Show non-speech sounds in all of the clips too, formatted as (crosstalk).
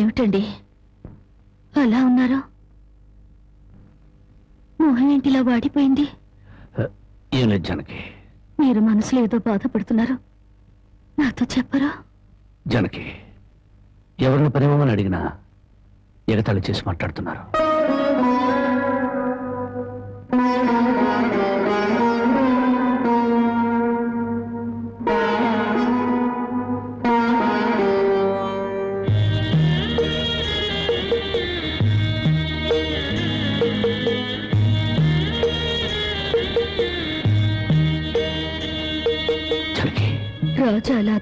ఏమిటండి? అలా ఉన్నారు? మొహం ఏంటిలా వాడిపోయింది. ఏం లేదు జనకి. మీరు మనసులో ఏదో బాధపడుతున్నారు. నాతో చెప్పరా? జనకి ఎవరిని పనివ్వమని అడిగినా ఎగతాళి చేసి మాట్లాడుతున్నారు.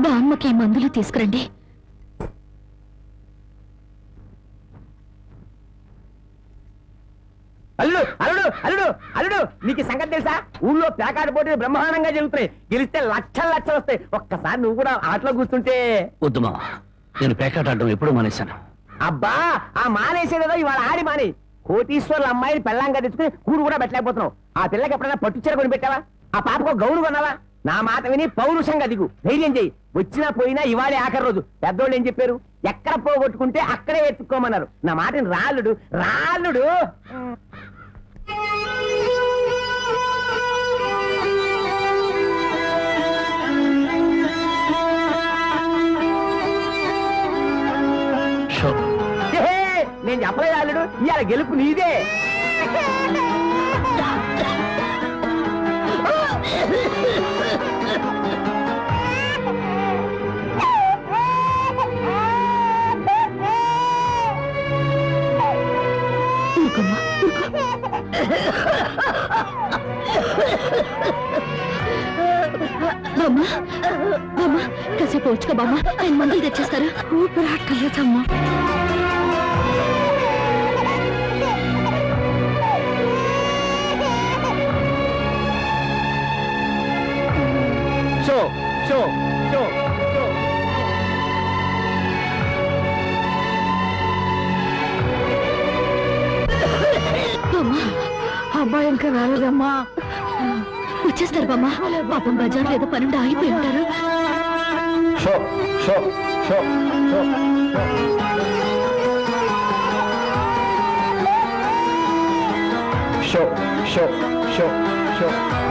బామ్మకి మందులు తీసుకురండి. అల్లుడు అల్లుడు అల్లుడు అల్లుడు నీకు సంగతి తెలుసా? ఊళ్ళో ప్యాకాట పోటీలు బ్రహ్మాండంగా జరుగుతున్నాయి. గెలిస్తే లక్షలు లక్షలు వస్తాయి. ఒక్కసారి నువ్వు కూడా ఆటలో కూర్చుంటే. వద్దుమా నేను పేకాట ఆడడం ఎప్పుడూ మానేశాను. అబ్బా ఆ మానేసేదేదో ఇవాళ ఆడి మాని. కోటీశ్వర్ల అమ్మాయిని పెళ్ళంగా తెచ్చుకుని కూడు కూడా పెట్టలేకపోతున్నావు. ఆ పిల్లకి ఎప్పుడైనా పట్టు చీర కొని పెట్టావా ఆ పాపకు గౌను కొన్నావా? నా మాట విని పౌరుషంగా దిగు. ధైర్యం చెయ్యి. వచ్చినా పోయినా ఇవాళే ఆఖరి రోజు. పెద్దోళ్ళు ఏం చెప్పారు? ఎక్కడ పోగొట్టుకుంటే అక్కడే ఎత్తుక్కోమన్నారు. నా మాటని రాళ్ళుడు రాళ్ళుడు నేను చెప్పలేదు అల్లుడు ఇవాళ గెలుపు నీదే. (laughs) వచ్చుకో బామ్మ? ఆయన మందులు తెచ్చేస్తారు? ఊపిరాట్లేదమ్మా షో షో షో ఇంకా రాలేదమ్మా. వచ్చేస్తారు బామ్మ. పాపం బజార్ ఏదో పనుండి ఆగిపోయి ఉంటారు. 说说说说。show show show show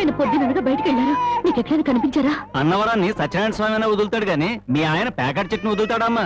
ఆయన పొద్దుననగా బయటికి వెళ్ళారు? నీకు ఎక్కడైనా కనిపించారా? అన్నవరాన్ని సత్యనారాయణ స్వామి అయినా వదులుతాడు గాని మీ ఆయన ప్యాకెట్ చెట్టును వదులుతాడమ్మా.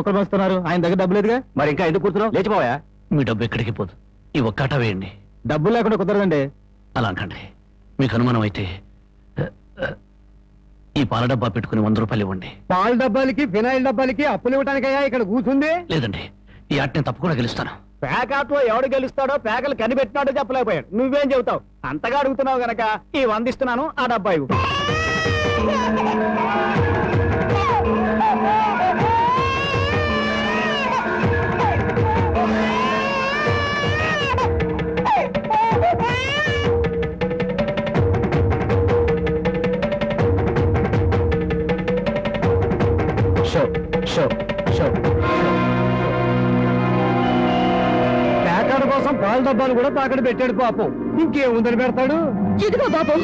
ముక్కలు వస్తున్నారు ఆయన దగ్గర డబ్బు లేదుగా? మరి ఇంకా ఎందుకు కూర్చున్నావు? లేచిపోయా మీ డబ్బు ఎక్కడికి పోదు. ఈ ఒక్కట వేయండి. డబ్బు లేకుండా కుదరదండి. అలా అనకండి. మీకు అనుమానం అయితే ఈ పాల డబ్బా పెట్టుకుని వంద రూపాయలు ఇవ్వండి. పాల డబ్బాలకి ఫినాయిల్ డబ్బాలకి అప్పులు ఇవ్వడానికయ్యా ఇక్కడ కూర్చుంది? లేదండి. ఈ ఆట నేను తప్పకుండా గెలుస్తాను. పేకాట్లో ఎవడు గెలుస్తాడో పేకలు కనిపెట్టినాడో చెప్పలేకపోయాడు. నువ్వేం చెబుతావు? అంతగా అడుగుతున్నావు గనక ఈ వందిస్తున్నాను ఆ డబ్బా ఇవ్వు. డబ్బాలు కూడా తాకడ పెట్టాడు పాపం. ఇంకేముందని పెడతాడు? ఇదిగో బాబు.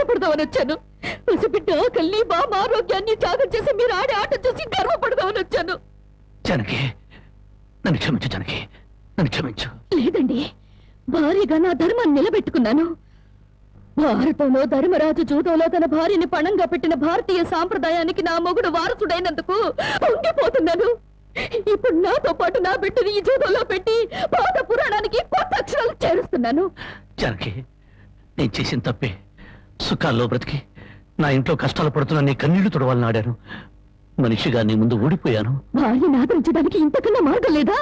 చూసి ఆనందపడదామని వచ్చాను పసిబిడ్డ ఆకల్ని బామ ఆరోగ్యాన్ని త్యాగం చేసి మీరు ఆడే ఆటం చూసి గర్వపడదామని వచ్చాను. జానకి నన్ను క్షమించు జానకి నన్ను క్షమించు. లేదండి భారీగా నా ధర్మాన్ని నిలబెట్టుకున్నాను. భారతంలో ధర్మరాజు జూదంలో తన భార్యని పణంగా పెట్టిన భారతీయ సాంప్రదాయానికి నా మొగుడు వారసుడైనందుకు పొంగిపోతున్నాను. ఇప్పుడు నాతో పాటు నా బిడ్డని ఈ జూదంలో పెట్టి పాత పురాణానికి కొత్త అక్షరాలు చేరుస్తున్నాను. జానకి నేను చేసిన తప్పే. సుఖాల్లో బ్రతికి నా ఇంట్లో కష్టాలు పడుతున్న నీ కన్నీళ్ళు తుడవాలని ఆడాను. మనిషిగా నీ ముందు ఊడిపోయాను. భార్యని ఆదరించడానికి ఇంతకన్నా మార్గం లేదా?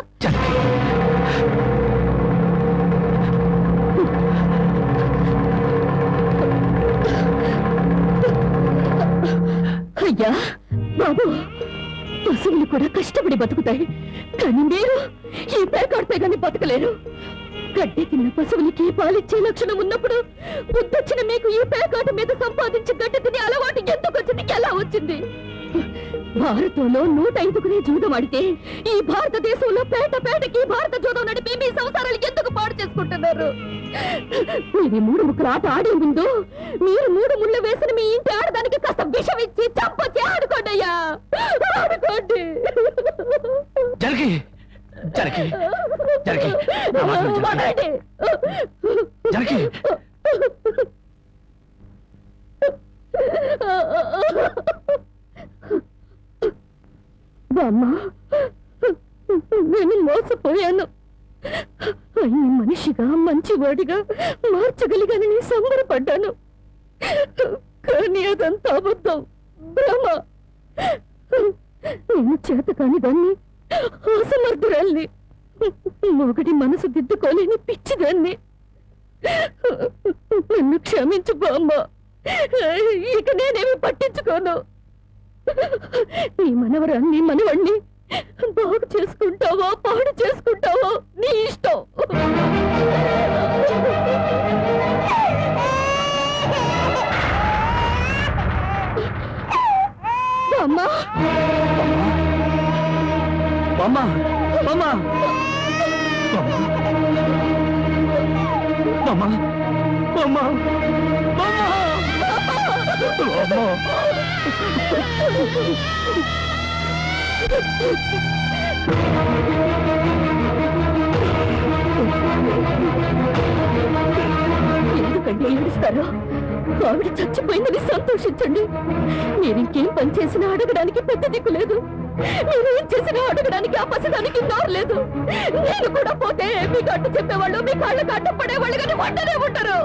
అయ్యా బాబు పశువులు కూడా కష్టపడి బతుకుతాయి. కానీ మీరు ఈ పేకాడితే గాని బతకలేరు. గడ్డి తిన్న పశువులకి పాలిచ్చే లక్షణం ఉన్నప్పుడు బుద్ధొచ్చిన మీకు ఈ పేకాట మీద సంపాదించి గడ్డి తినే అలవాటు ఎందుకు వచ్చింది? ఎలా వచ్చింది? భారతంలో నూట ఐదుకునే జూదం ఆడితే ఈ భారతదేశంలో పేట పేటకి భారత జూదం నడిపి మీ సంసారాలు ఎందుకు పాడు చేసుకుంటున్నారు? మీరు మూడు ముక్కలు ఆట ఆడే ముందు మీరు మూడు ముళ్ళు వేసిన మీ ఇంటి ఆడదానికి కాస్త విషం ఇచ్చి చంపచ్చి ఆడుకోండి అయ్యా. ఆడుకోండి. జానకి జానకి నా మాట విను, జానకి. వదలండి. జానకి బామ్మ నేను మోసపోయాను ఈ మనిషిగా మంచివాడిగా మార్చగలిగానని సంబరపడ్డాను కానీ అదంతా అబద్ధం భ్రమ నేను చేత కాని దాన్ని అసమర్థురాల్ని ఒకటి మనసు దిద్దుకోలేని పిచ్చిదాన్ని. నన్ను క్షమించు బామ్మ. ఇక నేనేమి పట్టించుకోను. నీ మనవరాన్ని మనవణ్ణి బాగు చేసుకుంటావో పాడు చేసుకుంటావో నీ ఇష్టం. అమ్మా బామ్మ. మామ. మామ. మామ. ఎందుకంటే ఏడుస్తారో? ఆవిడ చచ్చిపోయిందని సంతోషించండి. మీరు ఇంకేం పని చేసినా అడగడానికి పెద్ద దిక్కు లేదు. మీరు ఏం చేసినా అడగడానికి ఆ పసిదానికి నారు లేదు. నేను కూడా పోతే మీ కట్టు చెప్పేవాళ్ళు మీ కాళ్ళకు అడ్డం పడేవాళ్ళు కానీ వంటనే ఉంటారు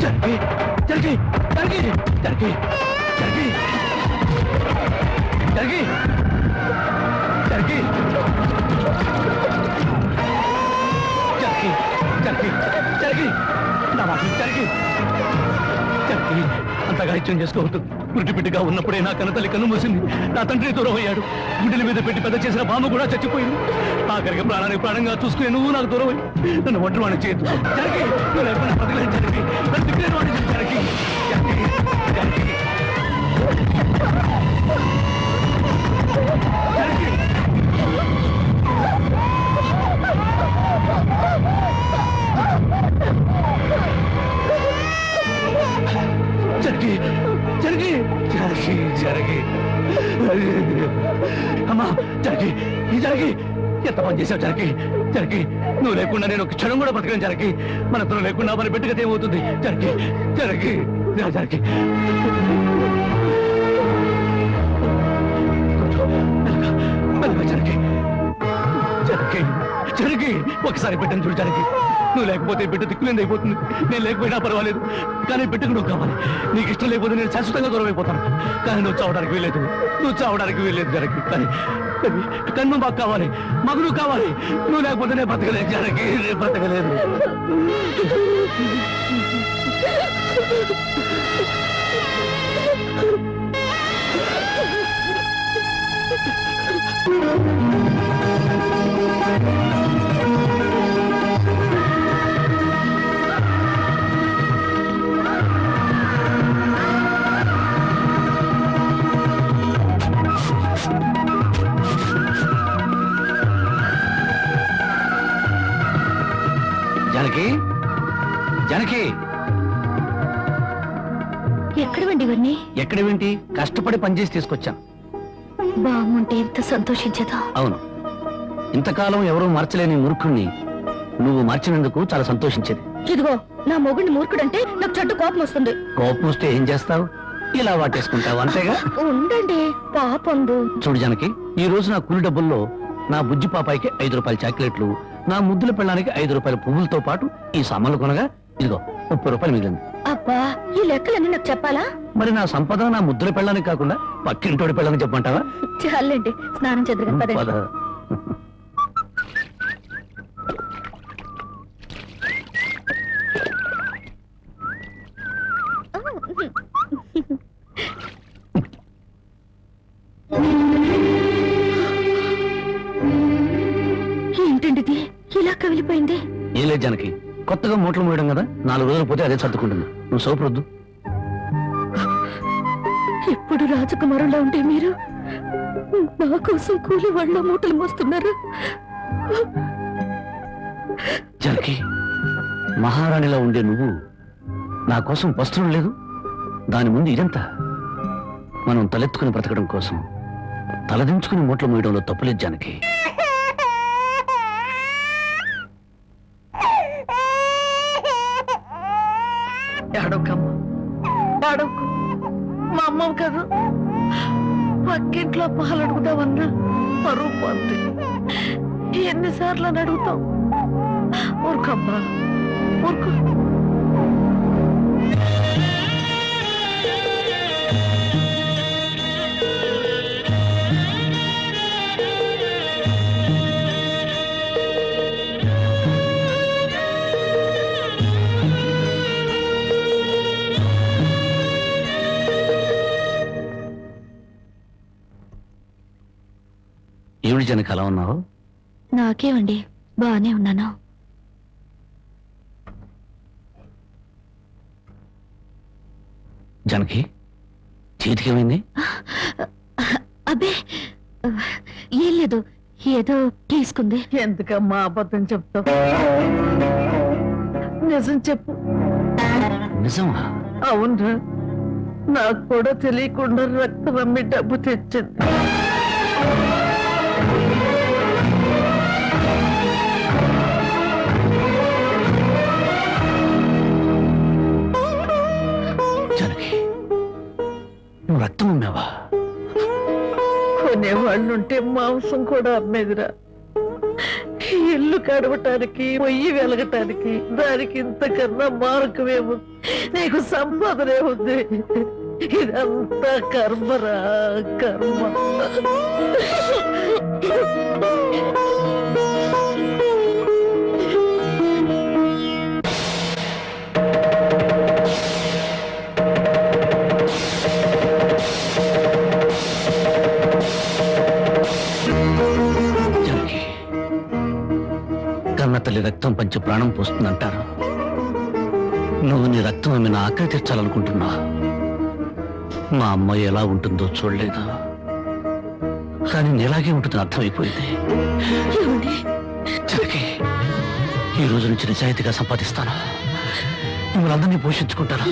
జరిగి జరిగి చరికి చరికి నా మాట చరికి జరగి. అంతగా ఇచ్చం చేసుకోవద్దు. గుడ్డిబిడ్డగా ఉన్నప్పుడే నా కన్నతల్లి కన్ను మూసింది. నా తండ్రి దూరం అయ్యాడు గుండెల మీద పెట్టి పెద్ద చేసిన బామ్మ కూడా చచ్చిపోయింది. ఆఖరికి ప్రాణానికి ప్రాణంగా చూసుకుని నువ్వు నాకు దూరం అయ్యి నన్ను ఒంటరి వాడిని చేయొద్దు. జరిగి. నువ్వు లేకుండా బతకలేని జరిగి? నన్ను దిక్కులేని వాడిని జరిగి. జరిగి. జరిగి. జరిగి జరిగి. అమ్మా జరిగి ఈ జరిగి. ఎంత పని చేసావు జరిగి జరిగి. నువ్వు లేకుండా నేను ఒక క్షణం కూడా బతకను జరిగి. మన ఇద్దరం లేకుండా మన బిడ్డగత ఏమవుతుంది? జరిగి జరిగి రా, జరిగి. మెల్లగా, ఒకసారి బిడ్డను చూడు జరిగి. నువ్వు లేకపోతే బిడ్డ దిక్కులేని అయిపోతుంది. నేను లేకపోయినా పర్వాలేదు. కానీ బిడ్డకు నువ్వు కావాలి. నీకు ఇష్టం లేకపోతే నేను శాశ్వతంగా దూరం అయిపోతాను. కానీ నువ్వు చావడానికి వీల్లేదు. నువ్వు చావడానికి వీల్లేదు జనకి కానీ కానీ నువ్వు మాకు కావాలి. మాకు నువ్వు కావాలి. నువ్వు లేకపోతే నేను బతకలేదు జనకి నేను బతకలేదు జనకి ఎక్కడేంటి కష్టపడి పనిచేసి తీసుకొచ్చాను. బాగుంటే ఎంత సంతోషించదా? అవును. ఇంతకాలం ఎవరూ మార్చలేని మూర్ఖుణ్ణి నువ్వు మార్చినందుకు చాలా సంతోషించేది. ఇదిగో నా మొగుడిని మూర్ఖుడంటే నాకు చెడ్డ కోపం వస్తుంది. కోపం వస్తే ఏం చేస్తావు? ఇలా వాటేసుకుంటావు అంతేగా? ఉండండి పాపండు. చూడు జనకి ఈ రోజు నా కూలి డబ్బుల్లో నా బుజ్జి పాపాయికి ఐదు రూపాయల చాక్లెట్లు నా ముద్దుల పెళ్ళానికి ఐదు రూపాయల పువ్వులతో పాటు ఈ సామాన్లు కొనగా ఇదిగో ముప్పై రూపాయలు మిగిలింది. అబ్బా ఈ లెక్కలన్నీ నాకు చెప్పాలా? మరి నా సంపద నా ముద్దుల పెళ్ళానికి కాకుండా పక్కింటోడి పెళ్ళానికి చెప్పమంటావా? చాలండి స్నానం చెద్దరు పద. ఏంటండి ఇలా కవిలిపోయింది. ఏం లేదు జనకి కొత్తగా మూటలు మోయడం నాలుగు రోజులు పోతే అదే సర్దుకుంటుంది. నువ్వు సోపరొద్దు. ఇప్పుడు రాజకుమారులా ఉంటే మీరు? నా కోసం కూలి వాళ్ళ మూటలు మోస్తున్నారు. జనకి మహారాణిలో ఉండే నువ్వు నా కోసం వస్త్రం లేదు. దాని ముందు ఇదంతా. మనం తలెత్తుకుని బ్రతకడం కోసం తలదించుకుని మూటలు మోయడంలో తప్పులేదు జానకి. ఏడవకు మా అమ్మ కదా. పక్కింట్లో పాలు అడుగుదామన్నా పరువు పోద్ది. ఎన్నిసార్లు అని అడుగుతాం ఊరుకమ్మా ఊరుకో. జనకి అలా ఉన్నావు? నాకేమండి బానే ఉన్నాను. జనకి చేతికి ఏమైంది అబ్బే ఏం లేదు ఏదో తీసుకుంది. ఎందుకమ్మా అబద్ధం చెప్తావు? నిజం చెప్పు. నిజమా? అవునరా నాకు కూడా తెలియకుండా రక్తం అమ్మి డబ్బు తెచ్చింది. మొత్తం రక్తం అమ్మావా కొనేవాళ్ళుంటే మాంసం కూడా అమ్మేదిరా. ఇల్లు కడవటానికి పొయ్యి వెలగటానికి దానికి ఇంతకన్నా మార్గమేము? నీకు సంపాదనే ఉంది. ఇదంతా కర్మరా కర్మ. కన్న తల్లి రక్తం పంచి ప్రాణం పోస్తుందంటారు? నువ్వు నీ రక్తం ఆమె నా ఆకలి తీర్చాలనుకుంటున్నా? మా అమ్మాయి ఎలా ఉంటుందో చూడలేదు? కానీ నీలాగే ఉంటుందని అర్థమైపోయింది. ఈ రోజు నుంచి నిజాయితీగా సంపాదిస్తాను. మిమ్మల్ని అందరినీ పోషించుకుంటాను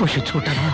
పోషించుకుంటాను